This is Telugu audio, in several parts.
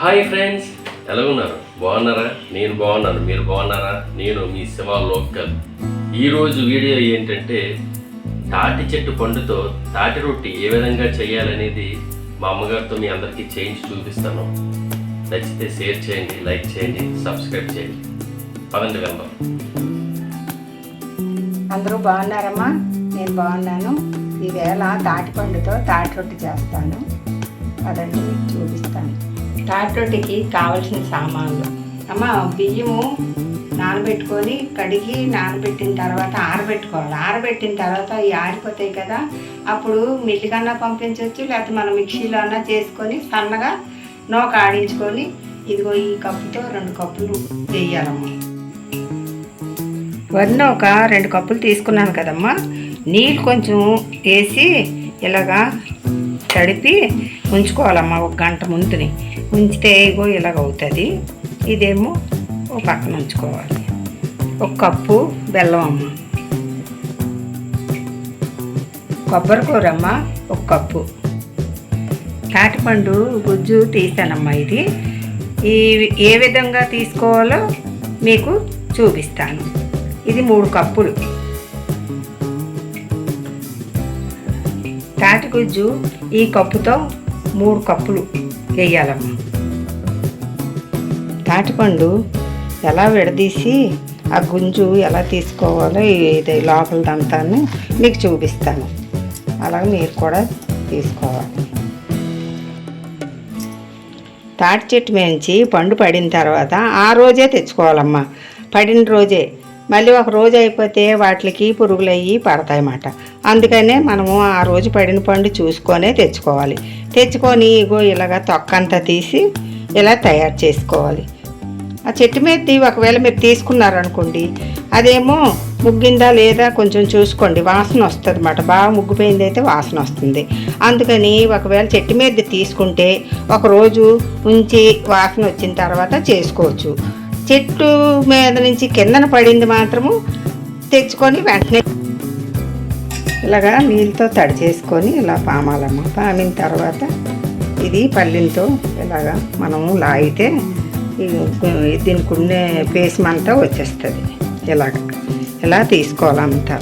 Hi friends. ఎలా ఉన్నారు బాగున్నారా? నేను బాగున్నాను. మీరు బాగున్నారా? నేను మీ శివ లోకల్. ఈరోజు వీడియో ఏంటంటే తాటి చెట్టు పండుతో తాటి రొట్టి ఏ విధంగా చేయాలనేది మా అమ్మగారితో మీ అందరికీ చేయించి చూపిస్తాను. నచ్చితే షేర్ చేయండి లైక్ చేయండి సబ్స్క్రైబ్ చేయండి. పదండి వెళ్దాం. అందరూ బాగున్నారమ్మా? నేను బాగున్నాను. ఈవేళ తాటిపండుతో తాటి రొట్టి చేస్తాను. పదండి చూపిస్తాను. తాటి కావలసిన సామాన్లు. అమ్మ బియ్యము నానబెట్టుకొని కడిగి నానబెట్టిన తర్వాత ఆరబెట్టుకోవాలి. ఆరబెట్టిన తర్వాత అవి ఆరిపోతాయి కదా అప్పుడు మిల్లికన్నా పంపించవచ్చు లేకపోతే మనం మిక్సీలో అన్నా చేసుకొని సన్నగా నోక ఆడించుకొని ఇదిగో ఈ కప్పుతో రెండు కప్పులు వేయాలమ్మా. వరిన ఒక రెండు కప్పులు తీసుకున్నాను కదమ్మా. నీళ్ళు కొంచెం వేసి ఇలాగా తడిపి ఉంచుకోవాలమ్మా ఒక గంట ముందుని. ఉంచితే ఇగో ఇలాగ అవుతుంది. ఇదేమో ఒక పక్కన ఉంచుకోవాలి. ఒక కప్పు బెల్లం అమ్మ. కొబ్బరి కూరమ్మ ఒక కప్పు. తాటిపండు గుజ్జు తీసానమ్మా ఇది. ఈ ఏ విధంగా తీసుకోవాలో మీకు చూపిస్తాను. ఇది మూడు కప్పులు. తాటి గుజ్జు ఈ కప్పుతో మూడు కప్పులు వేయాలమ్మా. తాటిపండు ఎలా విడదీసి ఆ గుంజు ఎలా తీసుకోవాలో ఇది లోపలదంతాను మీకు చూపిస్తాను. అలాగే మీరు కూడా తీసుకోవాలి. తాటి చెట్టు మేంచి పండు పడిన తర్వాత ఆ రోజే తెచ్చుకోవాలమ్మా. పడిన రోజే మళ్ళీ ఒక రోజు అయిపోతే వాటికి పురుగులు అయ్యి పడతాయన్నమాట. అందుకనే మనము ఆ రోజు పడిన పండు చూసుకొనే తెచ్చుకోవాలి. తెచ్చుకొని ఇగో ఇలాగ తొక్కంతా తీసి ఇలా తయారు చేసుకోవాలి. ఆ చెట్టు మీద ఒకవేళ మీరు తీసుకున్నారనుకోండి అదేమో ముగ్గిందా లేదా కొంచెం చూసుకోండి. వాసన వస్తుంది అన్నమాట బాగా ముగ్గిపోయింది అయితే వాసన వస్తుంది. అందుకని ఒకవేళ చెట్టు మీద తీసుకుంటే ఒకరోజు ఉంచి వాసన వచ్చిన తర్వాత చేసుకోవచ్చు. చెట్టు మీద నుంచి కిందన పడింది మాత్రము తెచ్చుకొని వెంటనే ఇలాగా నీళ్ళతో తడి చేసుకొని ఇలా పామాలమ్మ. పామిన తర్వాత ఇది పల్లింతో ఇలాగా మనము లాగితే దీనికి ఉండే పేసమంతా వచ్చేస్తుంది. ఇలాగ. ఇలా తీసుకోవాలంతా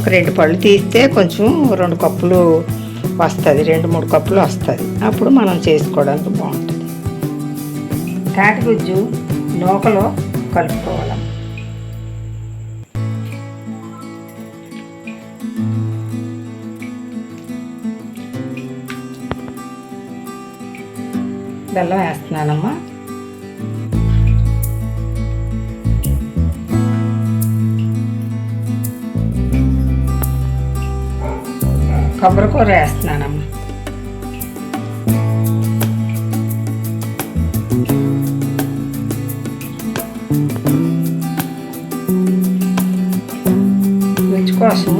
ఒక రెండు పళ్ళు తీస్తే కొంచెం రెండు కప్పులు వస్తుంది. రెండు మూడు కప్పులు వస్తుంది. అప్పుడు మనం చేసుకోవడానికి బాగుంటుంది. తాటి గుజ్జు నూకలో కలుపుకోవాలి. బెల్లం వేస్తున్నానమ్మా. కొబ్బరి కూర వేస్తున్నానమ్మా.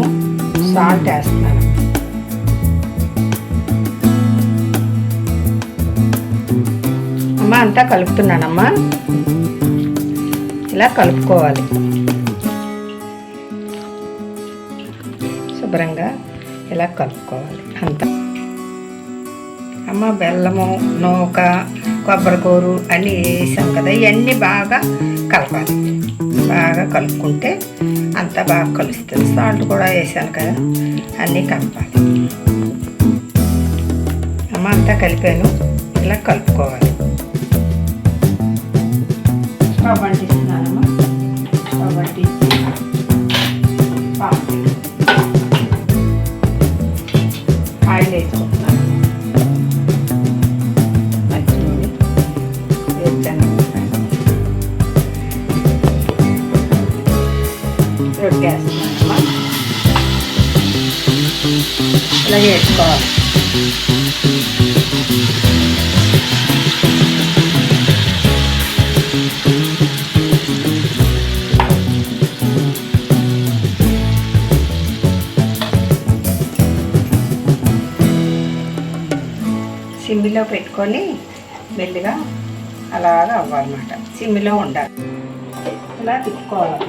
రుచి సాల్ట్ వేస్తున్నాను. అమ్మ అంతా కలుపుతున్నానమ్మా. ఇలా కలుపుకోవాలి. శుభ్రంగా ఇలా కలుపుకోవాలి. అంతా. అమ్మ బెల్లము నూక కొబ్బరికూరు అన్నీ వేసాం కదా ఇవన్నీ బాగా కలపాలి. బాగా కలుపుకుంటే అంతా బాగా కలుస్తుంది. సాల్ట్ కూడా వేసాను కదా అన్నీ కలపాలి. అమ్మ అంతా కలిపాను. ఇలా కలుపుకోవాలి. స్టవ్ అంటిస్తున్నానమ్మా. వేస్తున్నానమ్మా ఇలా వేసుకోవాలి సిమ్మిలో పెట్టుకొని మెల్లిగా అలాగా అవ్వాలన్నమాట. సిమ్మిలో ఉండాలి. ఇలా తిప్పుకోవాలి.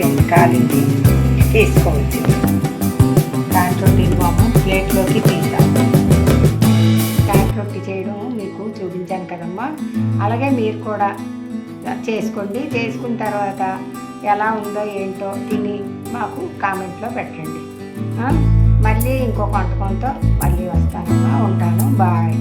అయిపోయింది కాలింది తీసుకోవచ్చు. తాటి ప్లేట్లోకి తీద్దాం. ప్యాక్ రొట్టి చేయడం మీకు చూపించాను కదమ్మా. అలాగే మీరు కూడా చేసుకోండి. చేసుకున్న తర్వాత ఎలా ఉందో ఏంటో తిని మాకు కామెంట్లో పెట్టండి. మళ్ళీ ఇంకో వంటకంతో మళ్ళీ వస్తానమ్మా. ఉంటాను. బాయ్.